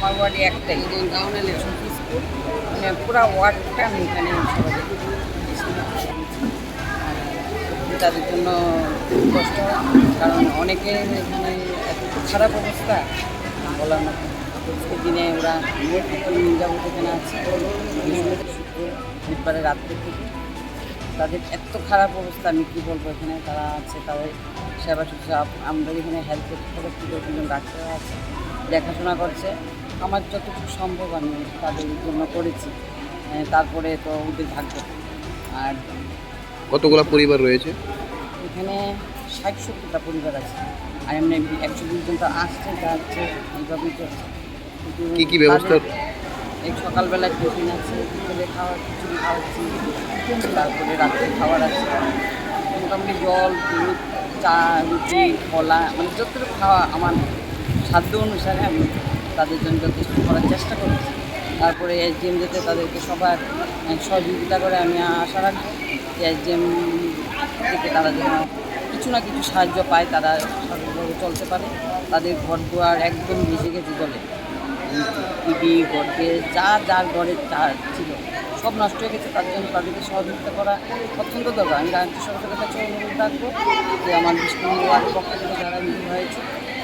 আমার ওয়ার্ডে একটাই স্কুল। মানে পুরো ওয়ার্ডটা আমি এখানে তাদের জন্য কষ্ট কারণ অনেকে এখানে এত খারাপ অবস্থা বলার মতো আজকের দিনে ওরা যাবত এখানে আছে। বুধবারে রাত্রে থেকে। তাদের এত খারাপ অবস্থা, আমি কী বলব এখানে তারা আছে, তাদের সেবা শুশ্রূষা আমাদের এখানে হেল্প করতে দুজন ডাক্তার আছে, দেখাশোনা করছে। আমার যতটুকু সম্ভব আমি তাদের জন্য করেছি। তারপরে তো ওদের ভাগ্য। আর কতগুলো পরিবার রয়েছে? এখানে ষাট সত্তরটা পরিবার আছে। আর এমনি একশো বিশ জন তো আসছে যাচ্ছে এইভাবেই চলছে। কি কি ব্যবস্থা? এই সকালবেলা টিফিন আছে বিকেলে খাওয়ার খিচুড়ি খাওয়াচ্ছি তারপরে রাত্রে খাবার আছে। মোটামুটি জল দুধ চা রুটি কলা মানে যতটুকু খাওয়া আমার সাধ্য অনুসারে আমি তাদের জন্য যথেষ্ট করার চেষ্টা করেছি। তারপরে এসডিএম যেতে তাদেরকে সবার সহযোগিতা করে আমি আশা রাখব যে এসডিএম থেকে তারা যেন কিছু না কিছু সাহায্য পায়, তারা সঠিকভাবে চলতে পারে। তাদের ঘর দুয়ার একদম ভেসে গেছে জলে। টিভি, গডরেজ, যা, যার ঘরে যা ছিল, সব নষ্ট হয়ে গেছে। তার জন্য তাদেরকে সহযোগিতা করা অত্যন্ত দরকার। আমি রাজ্য সরকারের কাছে অনুরোধ রাখব যে আমার বিষ্ণু পক্ষ থেকে যারা নিয়োগ হয়েছে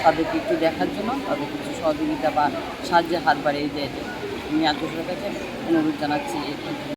তাদেরকে একটু দেখার জন্য, তাদের কিছু সহযোগিতা বা সাহায্যের হাত বাড়িয়ে দেয়। আমি আন্তর্জাতিক কাছে অনুরোধ জানাচ্ছি